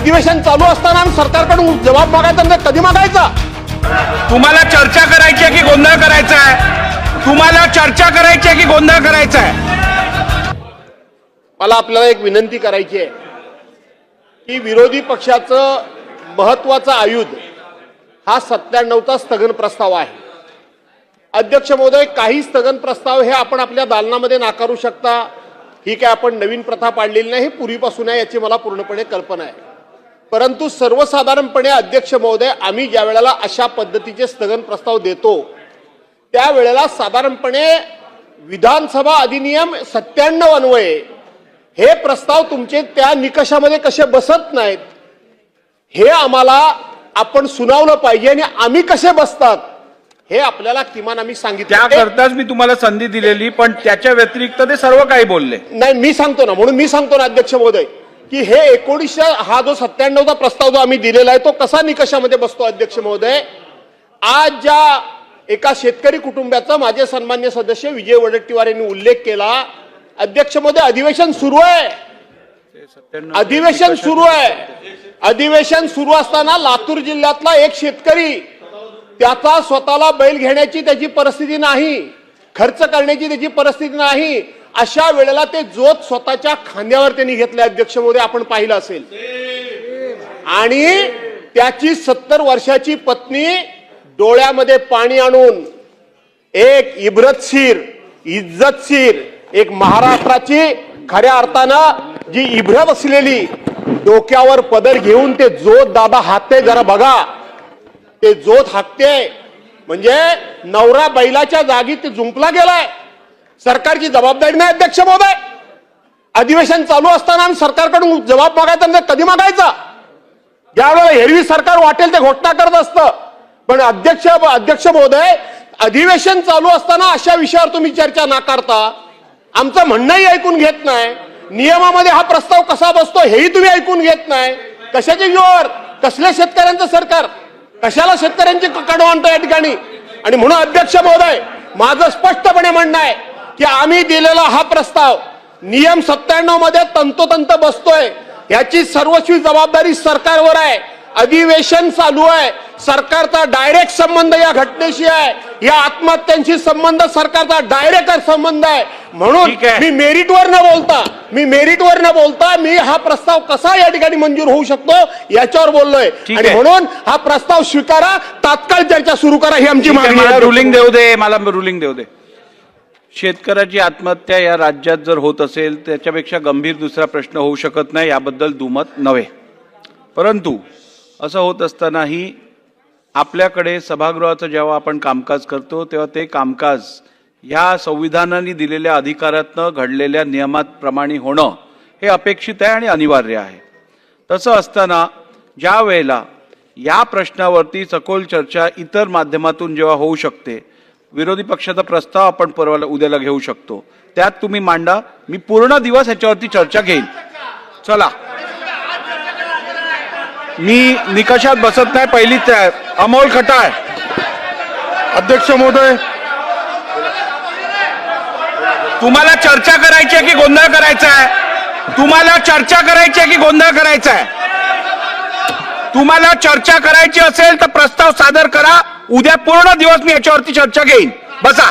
अधिवेशन चालू असताना सरकारकडून जबाब मागायचा नाही कधी मागायचा? तुम्हाला चर्चा करायची आहे की गोंधळ करायचा आहे? तुम्हाला चर्चा करायची आहे की गोंधळ करायचा आहे? मला आपल्याला एक विनंती करायची आहे की विरोधी पक्षाचं महत्वाचं आयुध हा सत्त्याण्णवचा स्थगन प्रस्ताव आहे. अध्यक्ष महोदय काही स्थगन प्रस्ताव हे आपण आपल्या दालनामध्ये नाकारू शकता. ही काय आपण नवीन प्रथा पाडलेली नाही ही पूर्वीपासून आहे याची मला पूर्णपणे कल्पना आहे. परंतु सर्वसाधारणपणे अध्यक्ष महोदय आम्ही ज्या वेळेला अशा पद्धतीचे स्थगन प्रस्ताव देतो त्यावेळेला साधारणपणे विधानसभा अधिनियम सत्त्याण्णव अन्वये. हे प्रस्ताव तुमचे त्या निकषामध्ये कसे बसत नाहीत हे आम्हाला आपण सुनावलं पाहिजे आणि आम्ही कसे बसतात हे आपल्याला किमान आम्ही सांगितलं. त्याकरताच मी तुम्हाला संधी दिलेली पण त्याच्या व्यतिरिक्त ते सर्व काही बोलले. नाही मी सांगतो ना म्हणून मी सांगतो ना अध्यक्ष महोदय. की हे एकोणीसशे हा जो सत्त्याण्णवचा प्रस्ताव जो आम्ही दिलेला आहे तो कसा निकषामध्ये बसतो अध्यक्ष महोदय? आज ज्या एका शेतकरी कुटुंबाचा माझे सन्मान्य सदस्य विजय वडेट्टीवार यांनी उल्लेख केला अध्यक्ष महोदय अधिवेशन सुरू आहे. अधिवेशन सुरू आहे. अधिवेशन सुरू असताना लातूर जिल्ह्यातला एक शेतकरी त्याचा स्वतःला बैल घेण्याची त्याची परिस्थिती नाही खर्च करण्याची त्याची परिस्थिती नाही अशा वेळेला ते जोत स्वतःच्या खांद्यावर त्यांनी घेतले अध्यक्ष मोदी आपण पाहिलं असेल. आणि त्याची सत्तर वर्षाची पत्नी डोळ्यामध्ये पाणी आणून एक इब्रतशीर इज्जतशीर एक महाराष्ट्राची खऱ्या अर्थानं जी इब्रत असलेली डोक्यावर पदर घेऊन ते जोत दादा हाते जरा बघा. ते जोत हाकते म्हणजे नवरा बैलाच्या जागी ते जुंपला गेलाय. सरकारची जबाबदारी नाही अध्यक्ष महोदय. अधिवेशन चालू असताना आम्ही सरकारकडून जबाब मागायचा नाही कधी मागायचा? ज्यावेळेला हेरवी सरकार वाटेल ते घोषणा करत असतं. पण अध्यक्ष अध्यक्ष महोदय अधिवेशन चालू असताना अशा विषयावर तुम्ही चर्चा नाकारता आमचं म्हणणंही ऐकून घेत नाही. नियमामध्ये हा प्रस्ताव कसा बसतो हेही तुम्ही ऐकून घेत नाही. कशाचे जोर? कसल्या शेतकऱ्यांचं सरकार? कशाला शेतकऱ्यांची कडवांत या ठिकाणी? आणि म्हणून अध्यक्ष महोदय माझं स्पष्टपणे म्हणणं आहे की आम्ही दिलेला हा प्रस्ताव नियम सत्त्याण्णवमध्ये तंतोतंत बसतोय. याची सर्वस्वी जबाबदारी सरकारवर आहे. अधिवेशन चालू आहे. सरकारचा डायरेक्ट संबंध या घटनेशी आहे. या आत्महत्यांशी संबंध सरकारचा डायरेक्ट संबंध आहे. म्हणून. मी मेरिटवर न बोलता. मी मेरिटवर न बोलता मी हा प्रस्ताव कसा या ठिकाणी मंजूर होऊ शकतो याच्यावर बोललोय. आणि. म्हणून हा प्रस्ताव स्वीकारा. तात्काळ चर्चा सुरू करा ही आमची मागणी रुलिंग देऊ दे मला रुलिंग देऊ दे. शेतकऱ्याची आत्महत्या या राज्यात जर होत असेल त्याच्यापेक्षा गंभीर दुसरा प्रश्न होऊ शकत नाही याबद्दल दुमत नव्हे. परंतु असं होत असतानाही आपल्याकडे सभागृहाचं जेव्हा आपण कामकाज करतो तेव्हा ते कामकाज ह्या संविधानाने दिलेल्या अधिकारातनं घडलेल्या नियमाप्रमाणे होणं हे अपेक्षित आहे आणि अनिवार्य आहे. तसं असताना ज्या वेळेला या प्रश्नावरती सखोल चर्चा इतर माध्यमातून जेव्हा होऊ शकते विरोधी पक्षाचा प्रस्ताव आपण परवाला उद्याला घेऊ शकतो. त्यात तुम्ही मांडा. मी पूर्ण दिवस ह्याच्यावरती चर्चा घेईन. चला. मी निकषात बसत नाही. पहिलीच आहे अमोल खटाळ. अध्यक्ष महोदय. तुम्हाला चर्चा करायची आहे की गोंधळ करायचा आहे? तुम्हाला चर्चा करायची आहे की गोंधळ करायचा आहे? तुम्हाला चर्चा करायची असेल तर प्रस्ताव सादर करा. उद्या पूर्ण दिवस मी याच्यावरती चर्चा घेईन. बसा.